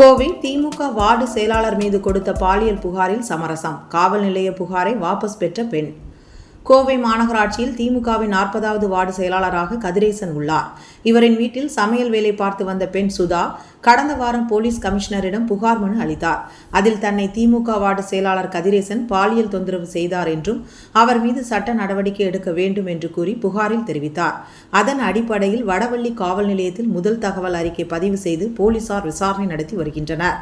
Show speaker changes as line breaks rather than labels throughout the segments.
கோவை திமுக ward செயலாளர் மீது கொடுத்த பாலியல் புகாரில் சமரசம். காவல் நிலைய புகாரை வாபஸ் பெற்ற பெண். கோவை மாநகராட்சியில் திமுகவின் நாற்பதாவது வார்டு செயலாளராக கதிரேசன் உள்ளார். இவரின் வீட்டில் சமையல் வேலை பார்த்து வந்த பெண் சுதா கடந்த வாரம் போலீஸ் கமிஷனரிடம் புகார் மனு அளித்தார். அதில் தன்னை திமுக வார்டு செயலாளர் கதிரேசன் பாலியல் தொந்தரவு செய்தார் என்றும் அவர் மீது சட்ட நடவடிக்கை எடுக்க வேண்டும் என்று கூறி புகாரில் தெரிவித்தார். அதன் அடிப்படையில் வடவள்ளி காவல் நிலையத்தில் முதல் தகவல் அறிக்கை பதிவு செய்து போலீசார் விசாரணை நடத்தி வருகின்றனர்.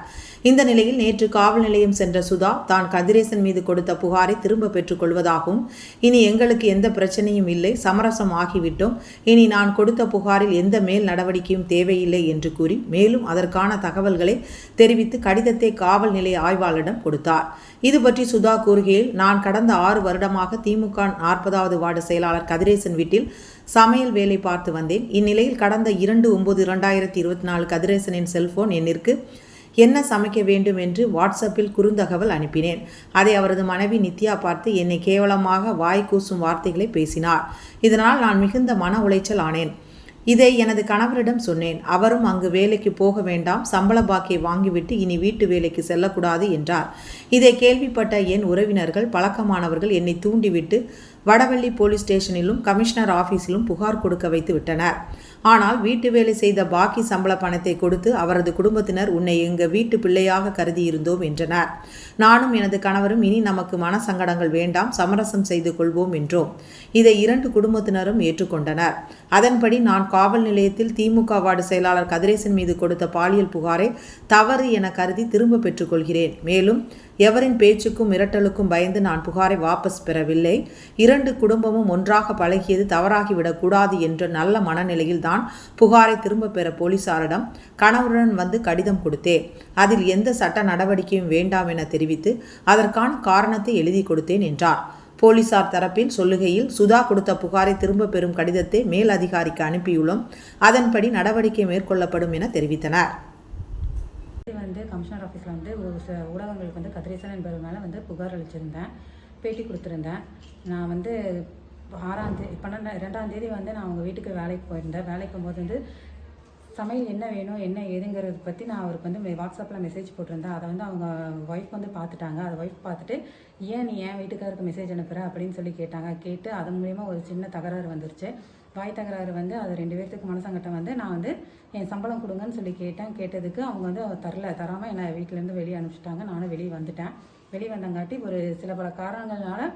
இந்த நிலையில் நேற்று காவல் நிலையம் சென்ற சுதா தான் கதிரேசன் மீது கொடுத்த புகாரை திரும்ப பெற்றுக் கொள்வதாகவும் இனி எங்களுக்கு எந்த பிரச்சனையும் இல்லை சமரசம் ஆகிவிட்டோம். இனி நான் கொடுத்த புகாரில் எந்த மேல் நடவடிக்கையும் தேவையில்லை என்று கூறி மேலும் அதற்கான தகவல்களை தெரிவித்து கடிதத்தை காவல் நிலைய ஆய்வாளரிடம் கொடுத்தார். இது பற்றி சுதா கூறுகையில் நான் கடந்த ஆறு வருடமாக திமுக நாற்பதாவது வார்டு செயலாளர் கதிரேசன் வீட்டில் சமையல் வேலை பார்த்து வந்தேன். இந்நிலையில் கடந்த இரண்டு ஒன்பது இரண்டாயிரத்தி இருபத்தி நாலு கதிரேசனின் செல்போன் எண்ணிற்கு என்ன சமைக்க வேண்டும் என்று வாட்ஸ்அப்பில் குறுந்தகவல் அனுப்பினேன். அதை அவரது மனைவி நித்யா பார்த்து என்னை கேவலமாக வாய் கூசும் வார்த்தைகளை பேசினார். இதனால் நான் மிகுந்த மன உளைச்சல் ஆனேன். இதை எனது கணவரிடம் சொன்னேன். அவரும் அங்கு வேலைக்கு போக வேண்டாம். சம்பள பாக்கியை வாங்கிவிட்டு இனி வீட்டு வேலைக்கு செல்லக்கூடாது என்றார். இதை கேள்விப்பட்ட என் உறவினர்கள் பழக்கமானவர்கள் என்னை தூண்டிவிட்டு வடவள்ளி போலீஸ் ஸ்டேஷனிலும் கமிஷனர் ஆஃபீஸிலும் புகார் கொடுக்க வைத்து விட்டனர். ஆனால் வீட்டு வேலை செய்த பாக்கி சம்பள பணத்தை கொடுத்து அவரது குடும்பத்தினர் உன்னை எங்க வீட்டு பிள்ளையாக கருதி இருந்தோம் என்றனர். நானும் எனது கணவரும் இனி நமக்கு மனசங்கடங்கள் வேண்டாம் சமரசம் செய்து கொள்வோம் என்றோம். இதை இரண்டு குடும்பத்தினரும் ஏற்றுக்கொண்டனர். அதன்படி நான் காவல் நிலையத்தில் திமுக வார்டு செயலாளர் கதிரேசன் மீது கொடுத்த பாலியல் புகாரை தவறு என கருதி திரும்ப பெற்றுக்கொள்கிறேன். மேலும் எவரின் பேச்சுக்கும் மிரட்டலுக்கும் பயந்து நான் புகாரை வாபஸ் பெறவில்லை. இரண்டு குடும்பமும் ஒன்றாக பழகியது தவறாகிவிடக்கூடாது என்ற நல்ல மனநிலையில் தான் புகாரை திரும்ப பெற போலீசாரிடம் கணவருடன் வந்து கடிதம் கொடுத்தேன். அதில் எந்த சட்ட நடவடிக்கையும் வேண்டாம் என தெரிவித்து அதற்கான காரணத்தை எழுதி கொடுத்தேன் என்றார். போலீசார் தரப்பில் சொல்லுகையில் சுதா கொடுத்த புகாரை திரும்ப பெறும் கடிதத்தை மேல் அதிகாரிக்கு அனுப்பியுள்ளோம். அதன்படி நடவடிக்கை மேற்கொள்ளப்படும் என தெரிவித்தனர்.
கமிஷனர் ஆஃபீஸில் வந்து ஒரு சில ஊடகங்களுக்கு வந்து கதிரேசன் என்பவர் மேலே வந்து புகார் அளிச்சிருந்தேன். பேட்டி கொடுத்துருந்தேன். நான் வந்து ஆறாம் தேதி பன்னெண்டு இரண்டாம் தேதி வந்து நான் அவங்க வீட்டுக்கு வேலைக்கு போயிருந்தேன். வேலைக்கு போகும்போது வந்து சமையல் என்ன வேணும் என்ன ஏதுங்கிறத பற்றி நான் அவருக்கு வந்து வாட்ஸ்அப்பில் மெசேஜ் போட்டிருந்தேன். அதை வந்து அவங்க ஒய்ஃப் வந்து பார்த்துட்டாங்க. அதை ஒய்ஃப் பார்த்துட்டு ஏன் நீ ஏன் வீட்டுக்காருக்கு மெசேஜ் அனுப்புகிற அப்படின்னு சொல்லி கேட்டாங்க. கேட்டு அதன் மூலிமா ஒரு சின்ன தகராறு வந்துருச்சு. வாய் தகராறு வந்து அது ரெண்டு பேர்த்துக்கு மனசங்கட்டம் வந்து நான் வந்து என் சம்பளம் கொடுங்கன்னு சொல்லி கேட்டேன். கேட்டதுக்கு அவங்க வந்து தரல. தராமல் என்னை வீட்டிலேருந்து வெளியே அனுப்பிச்சிட்டாங்க. நானும் வெளியே வந்துட்டேன். வெளியே வந்தங்காட்டி ஒரு சில பல காரணங்களால்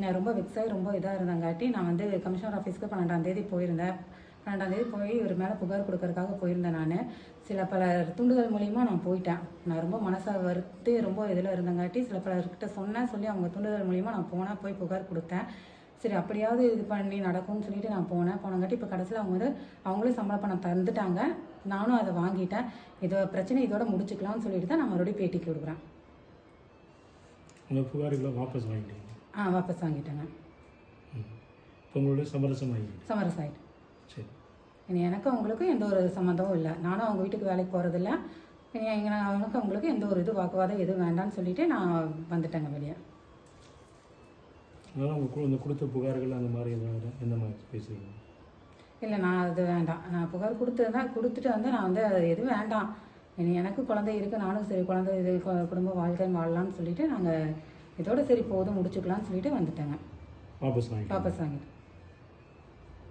நான் ரொம்ப வெக்ஸாகி ரொம்ப இதாக இருந்தங்காட்டி நான் வந்து கமிஷனர் ஆஃபீஸ்க்கு பன்னெண்டாம் தேதி போயிருந்தேன். பன்னெண்டாம் தேதி போய் ஒரு மேலே புகார் கொடுக்கறதுக்காக போயிருந்தேன் நான். சில பல தூண்டுதல் மூலியமாக நான் போயிட்டேன். நான் ரொம்ப மனசை வருத்து ரொம்ப இதில் இருந்தங்காட்டி சில பலர்கிட்ட சொன்னேன். சொல்லி அவங்க தூண்டுதல் மூலியமாக நான் போனேன் போய் புகார் கொடுத்தேன். சரி அப்படியாவது இது பண்ணி நடக்கும்னு சொல்லிட்டு நான் போனேன். போனங்காட்டி இப்போ கடைசியில் அவங்க வந்து அவங்களே சம்பள பணம் தந்துட்டாங்க. நானும் அதை வாங்கிட்டேன். இதோ பிரச்சனை இதோட முடிச்சுக்கலாம்னு சொல்லிட்டு தான் நான் மறுபடியும் பேட்டிக்கு கொடுக்குறேன்
உங்கள் புகார்களை வாபஸ் வாங்கிட்டீங்க.
ஆ வாபஸ் வாங்கிட்டேங்க.
இப்போ உங்களுடைய சமரசம் ஆகிடுது
சமரஸ் ஆகிட்டு
சரி.
இனி எனக்கும் அவங்களுக்கும் எந்த ஒரு சம்மந்தமும் இல்லை. நானும் அவங்க வீட்டுக்கு வேலைக்கு போகிறதில்ல இனி எங்க அவனுக்கு அவங்களுக்கு எந்த ஒரு இது வாக்குவாதம் எதுவும் வேண்டாம்னு சொல்லிட்டு நான் வந்துட்டேங்க வெளியே.
அதனால் உங்கள் இந்த கொடுத்த புகார்கள் அந்த மாதிரி எதாவது எந்த மாதிரி பேசுறீங்க?
இல்லை நான் அது வேண்டாம். நான் புகார் கொடுத்துருந்தேன் கொடுத்துட்டு வந்து நான் வந்து அது எதுவும் வேண்டாம். இனி எனக்கு குழந்தை இருக்குது நானும் சரி குழந்தை இது குடும்ப வாழ்க்கை வாழலாம்னு சொல்லிட்டு நாங்கள் இதோட சரி போதும் முடிச்சுக்கலாம்னு சொல்லிட்டு வந்துட்டேங்க.
வாபஸ் வாங்கிட்டீங்க.
வாபஸ் வாங்கிட்டு